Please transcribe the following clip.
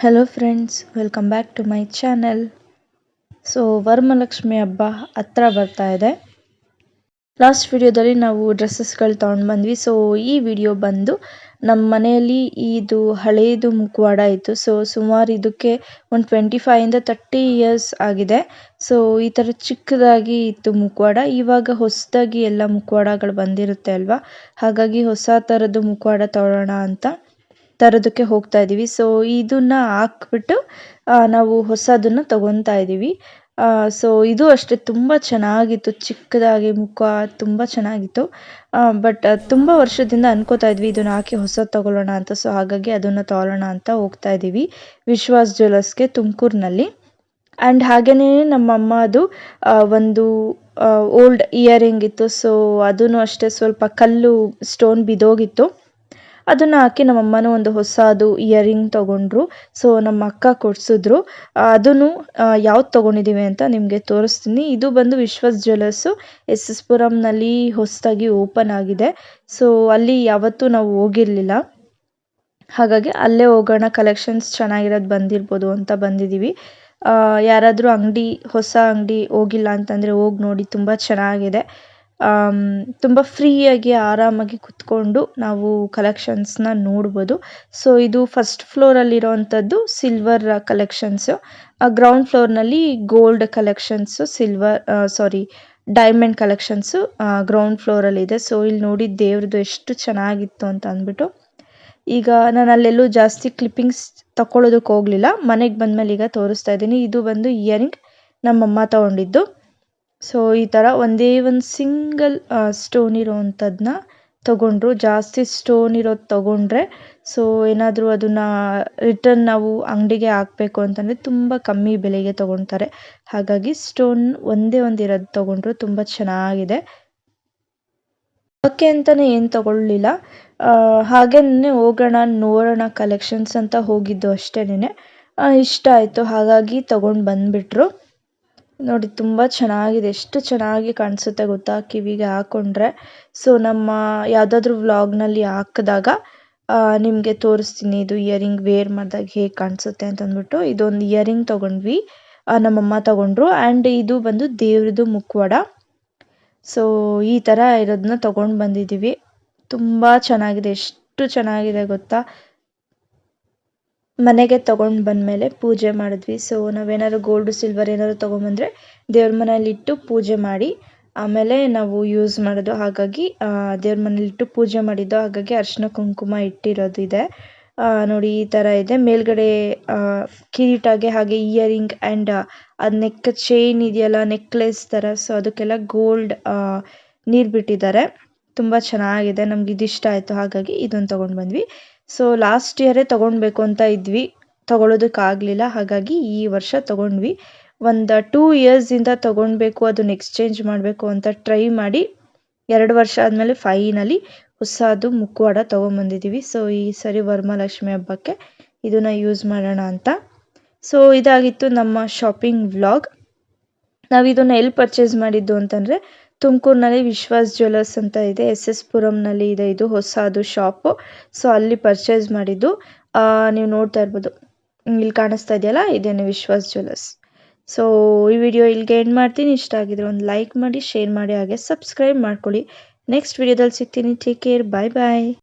Hello friends welcome back to my channel so Varamahalakshmi ಹಬ್ಬ ಹತ್ರ ಬರ್ತಾ ಇದೆ. ಲಾಸ್ಟ್ ವಿಡಿಯೋದಲ್ಲಿ ನಾವು ಡ್ರೆಸ್ಸಸ್ಗಳು ತೊಗೊಂಡು ಬಂದ್ವಿ. ಸೊ ಈ ವಿಡಿಯೋ ಬಂದು ನಮ್ಮ ಮನೆಯಲ್ಲಿ ಇದು ಹಳೆಯದು ಮುಖವಾಡ ಇತ್ತು. ಸೊ ಸುಮಾರು ಇದಕ್ಕೆ ಒಂದು ಟ್ವೆಂಟಿ ಫೈವಿಂದ ತರ್ಟಿ ಇಯರ್ಸ್ ಆಗಿದೆ. ಸೊ ಈ ಥರ ಚಿಕ್ಕದಾಗಿ ಇತ್ತು ಮುಖವಾಡ ಇವಾಗ ಹೊಸದಾಗಿ ಎಲ್ಲ ಮುಖವಾಡಗಳು ಬಂದಿರುತ್ತೆ ಅಲ್ವಾ? ಹಾಗಾಗಿ ಹೊಸ ಥರದ್ದು ಮುಖವಾಡ ತೊಗೊಳ್ಳೋಣ ಅಂತ ತರೋದಕ್ಕೆ ಹೋಗ್ತಾ ಇದ್ದೀವಿ. ಸೊ ಇದನ್ನ ಹಾಕ್ಬಿಟ್ಟು ನಾವು ಹೊಸದನ್ನು ತಗೊತಾ ಇದ್ದೀವಿ. ಸೊ ಇದು ಅಷ್ಟೇ ತುಂಬ ಚೆನ್ನಾಗಿತ್ತು. ಚಿಕ್ಕದಾಗಿ ಮುಖ ತುಂಬ ಚೆನ್ನಾಗಿತ್ತು. ಬಟ್ ತುಂಬ ವರ್ಷದಿಂದ ಅನ್ಕೋತಾ ಇದ್ವಿ, ಇದನ್ನ ಹಾಕಿ ಹೊಸದು ತಗೊಳ್ಳೋಣ ಅಂತ. ಸೊ ಹಾಗಾಗಿ ಅದನ್ನು ತಗೊಳ್ಳೋಣ ಅಂತ ಹೋಗ್ತಾ ಇದ್ದೀವಿ. ವಿಶ್ವಾಸ್ ಜ್ಯುವೆಲರ್ಸ್ಗೆ ತುಮಕೂರಿನಲ್ಲಿ. ಆ್ಯಂಡ್ ಹಾಗೆಯೇ ನಮ್ಮಮ್ಮ ಅದು ಒಂದು ಓಲ್ಡ್ ಇಯರಿಂಗ್ ಇತ್ತು. ಸೊ ಅದೂ ಅಷ್ಟೇ ಸ್ವಲ್ಪ ಕಲ್ಲು ಸ್ಟೋನ್ ಬಿದ್ದೋಗಿತ್ತು. ಅದನ್ನು ಹಾಕಿ ನಮ್ಮಮ್ಮನೂ ಒಂದು ಹೊಸದು ಇಯರಿಂಗ್ ತಗೊಂಡ್ರು. ಸೊ ನಮ್ಮ ಅಕ್ಕ ಕೊಡಿಸಿದ್ರು. ಅದನ್ನು ಯಾವ್ದು ತೊಗೊಂಡಿದ್ದೀವಿ ಅಂತ ನಿಮಗೆ ತೋರಿಸ್ತೀನಿ. ಇದು ಬಂದು ವಿಶ್ವಾಸ್ ಜ್ಯುವೆಲರ್ಸು ಎಸ್ ಎಸ್ ಪುರಂನಲ್ಲಿ ಹೊಸದಾಗಿ ಓಪನ್ ಆಗಿದೆ. ಸೊ ಅಲ್ಲಿ ಯಾವತ್ತೂ ನಾವು ಹೋಗಿರಲಿಲ್ಲ. ಹಾಗಾಗಿ ಅಲ್ಲೇ ಹೋಗೋಣ, ಕಲೆಕ್ಷನ್ಸ್ ಚೆನ್ನಾಗಿರೋದು ಬಂದಿರ್ಬೋದು ಅಂತ ಬಂದಿದ್ದೀವಿ ಯಾರಾದರೂ ಅಂಗಡಿ, ಹೊಸ ಅಂಗಡಿ ಹೋಗಿಲ್ಲ ಅಂತಂದರೆ ಹೋಗಿ ನೋಡಿ, ತುಂಬ ಚೆನ್ನಾಗಿದೆ. ತುಂಬ ಫ್ರೀಯಾಗಿ ಆರಾಮಾಗಿ ಕುತ್ಕೊಂಡು ನಾವು ಕಲೆಕ್ಷನ್ಸ್ನ ನೋಡ್ಬೋದು. ಸೊ ಇದು ಫಸ್ಟ್ ಫ್ಲೋರಲ್ಲಿರೋವಂಥದ್ದು silver collections ground ಫ್ಲೋರ್ನಲ್ಲಿ gold collections silver sorry diamond collections ground ಫ್ಲೋರಲ್ಲಿದೆ so ಇಲ್ಲಿ ನೋಡಿ ದೇವ್ರದ್ದು ಎಷ್ಟು ಚೆನ್ನಾಗಿತ್ತು ಅಂತ ಅಂದ್ಬಿಟ್ಟು. ಈಗ ನಾನು ಅಲ್ಲೆಲ್ಲೂ ಜಾಸ್ತಿ ಕ್ಲಿಪ್ಪಿಂಗ್ಸ್ ತಗೊಳ್ಳೋದಕ್ಕೆ ಹೋಗಲಿಲ್ಲ. ಮನೆಗೆ ಬಂದಮೇಲೆ ಈಗ ತೋರಿಸ್ತಾ ಇದ್ದೀನಿ. ಇದು ಬಂದು ಇಯರಿಂಗ್ ನಮ್ಮಮ್ಮ ತಗೊಂಡಿದ್ದು. ಸೊ ಈ ಥರ ಒಂದೇ ಒಂದು ಸಿಂಗಲ್ ಸ್ಟೋನ್ ಇರೋವಂಥದ್ದನ್ನ ತಗೊಂಡ್ರು. ಜಾಸ್ತಿ ಸ್ಟೋನ್ ಇರೋದು ತಗೊಂಡ್ರೆ ಸೊ ಏನಾದರೂ ಅದನ್ನು ರಿಟರ್ನ್ ನಾವು ಅಂಗಡಿಗೆ ಹಾಕಬೇಕು ಅಂತಂದರೆ ತುಂಬ ಕಮ್ಮಿ ಬೆಲೆಗೆ ತಗೊಳ್ತಾರೆ ಹಾಗಾಗಿ ಸ್ಟೋನ್ ಒಂದೇ ಒಂದು ಇರೋದು ತಗೊಂಡ್ರು ತುಂಬ ಚೆನ್ನಾಗಿದೆ. ಓಕೆ ಅಂತಲೇ ಏನು ತಗೊಳ್ಳಿಲ್ಲ. ಹಾಗೇನೆ ಹೋಗೋಣ, ನೋಡೋಣ ಕಲೆಕ್ಷನ್ಸ್ ಅಂತ ಹೋಗಿದ್ದು ಅಷ್ಟೇನೆ ಇಷ್ಟ ಆಯಿತು. ಹಾಗಾಗಿ ತಗೊಂಡು ಬಂದುಬಿಟ್ರು. ನೋಡಿ, ತುಂಬ ಚೆನ್ನಾಗಿದೆ. ಎಷ್ಟು ಚೆನ್ನಾಗಿ ಕಾಣಿಸುತ್ತೆ ಗೊತ್ತಾ? ಕಿವಿಗೆ ಹಾಕೊಂಡ್ರೆ. ಸೊ ನಮ್ಮ ಯಾವುದಾದ್ರೂ ವ್ಲಾಗ್ನಲ್ಲಿ ಹಾಕಿದಾಗ ನಿಮಗೆ ತೋರಿಸ್ತೀನಿ ಇದು ಇಯರಿಂಗ್ ವೇರ್ ಮಾಡಿದಾಗ ಹೇಗೆ ಕಾಣಿಸುತ್ತೆ ಅಂತ ಅಂದ್ಬಿಟ್ಟು ಇದೊಂದು ಇಯರಿಂಗ್ ತೊಗೊಂಡ್ವಿ. ನಮ್ಮಮ್ಮ ತಗೊಂಡ್ರು. ಆ್ಯಂಡ್ ಇದು ಬಂದು ದೇವ್ರದ್ದು ಮುಖವಾಡ. ಸೊ ಈ ಥರ ಇರೋದನ್ನ ತಗೊಂಡು ಬಂದಿದ್ದೀವಿ. ತುಂಬ ಚೆನ್ನಾಗಿದೆ. ಎಷ್ಟು ಚೆನ್ನಾಗಿದೆ ಗೊತ್ತಾ? ಮನೆಗೆ ತಗೊಂಡು ಬಂದಮೇಲೆ ಪೂಜೆ ಮಾಡಿದ್ವಿ. ಸೊ ನಾವೇನಾದ್ರು ಗೋಲ್ಡ್ ಸಿಲ್ವರ್ ಏನಾದ್ರು ತೊಗೊಂಬಂದ್ರೆ ದೇವ್ರ ಮನೇಲಿಟ್ಟು ಪೂಜೆ ಮಾಡಿ, ಆಮೇಲೆ ನಾವು ಯೂಸ್ ಮಾಡೋದು. ಹಾಗಾಗಿ ದೇವ್ರ ಮನೇಲಿಟ್ಟು ಪೂಜೆ ಮಾಡಿದ್ದು. ಹಾಗಾಗಿ ಅರಿಶಿನ ಕುಂಕುಮ ಇಟ್ಟಿರೋದು ಇದೆ. ನೋಡಿ, ಈ ಥರ ಇದೆ. ಮೇಲ್ಗಡೆ ಕಿರೀಟಗೆ ಹಾಗೆ ಇಯರಿಂಗ್ ಆ್ಯಂಡ್ ಅದು ನೆಕ್ ಚೈನ್ ಇದೆಯಲ್ಲ ನೆಕ್ಲೆಸ್ ಥರ ಸೊ ಅದಕ್ಕೆಲ್ಲ ಗೋಲ್ಡ್ ನೀರು ಬಿಟ್ಟಿದ್ದಾರೆ. ತುಂಬ ಚೆನ್ನಾಗಿದೆ, ನಮ್ಗೆ ಇದಿಷ್ಟ ಆಯಿತು, ಹಾಗಾಗಿ ಇದನ್ನು ತೊಗೊಂಡು ಬಂದ್ವಿ. ಸೊ ಲಾಸ್ಟ್ ಇಯರೇ ತೊಗೊಳ್ಬೇಕು ಅಂತ ಇದ್ವಿ, ತೊಗೊಳೋದಕ್ಕಾಗಲಿಲ್ಲ, ಹಾಗಾಗಿ ಈ ವರ್ಷ ತೊಗೊಂಡ್ವಿ. ಒಂದು ಟೂ ಇಯರ್ಸಿಂದ ತೊಗೊಳ್ಬೇಕು ಅದನ್ನು ಎಕ್ಸ್ಚೇಂಜ್ ಮಾಡಬೇಕು ಅಂತ ಟ್ರೈ ಮಾಡಿ, ಎರಡು ವರ್ಷ ಆದಮೇಲೆ ಫೈನಲಿ ಹೊಸದು ಮುಖವಾಡ ತೊಗೊಂಬಂದಿದ್ದೀವಿ ಸೊ ಈ ಸರಿ ವರಮಹಾಲಕ್ಷ್ಮಿ ಹಬ್ಬಕ್ಕೆ ಇದನ್ನು ಯೂಸ್ ಮಾಡೋಣ ಅಂತ. ಸೊ ಇದಾಗಿತ್ತು ನಮ್ಮ ಶಾಪಿಂಗ್ ವ್ಲಾಗ್ ನಾವು ಇದನ್ನು ಎಲ್ಲಿ ಪರ್ಚೇಸ್ ಮಾಡಿದ್ದು ಅಂತಂದರೆ ತುಮಕೂರಿನಲ್ಲಿ ವಿಶ್ವಾಸ್ ಜ್ಯುವೆಲರ್ಸ್ ಅಂತ ಇದೆ. ಎಸ್ ಎಸ್ ಪುರಂನಲ್ಲಿ ಇದೆ ಇದು ಹೊಸದು ಶಾಪು. ಸೊ, ಅಲ್ಲಿ ಪರ್ಚೇಸ್ ಮಾಡಿದ್ದು ನೀವು ನೋಡ್ತಾ ಇರ್ಬೋದು. ಇಲ್ಲಿ ಕಾಣಿಸ್ತಾ ಇದೆಯಲ್ಲ, ಇದೇನೆ ವಿಶ್ವಾಸ್ ಜ್ಯುವೆಲರ್ಸ್ ಸೊ, ಈ ವಿಡಿಯೋ ಇಲ್ಲಿಗೆ ಎಂಡ್ ಮಾಡ್ತೀನಿ. ಇಷ್ಟ ಆಗಿದ್ರೆ ಒಂದು ಲೈಕ್ ಮಾಡಿ ಶೇರ್ ಮಾಡಿ, ಹಾಗೆ ಸಬ್ಸ್ಕ್ರೈಬ್ ಮಾಡ್ಕೊಳ್ಳಿ. ನೆಕ್ಸ್ಟ್ ವಿಡಿಯೋದಲ್ಲಿ ಸಿಗ್ತೀನಿ. ಟೇಕ್ ಕೇರ್ ಬಾಯ್ ಬಾಯ್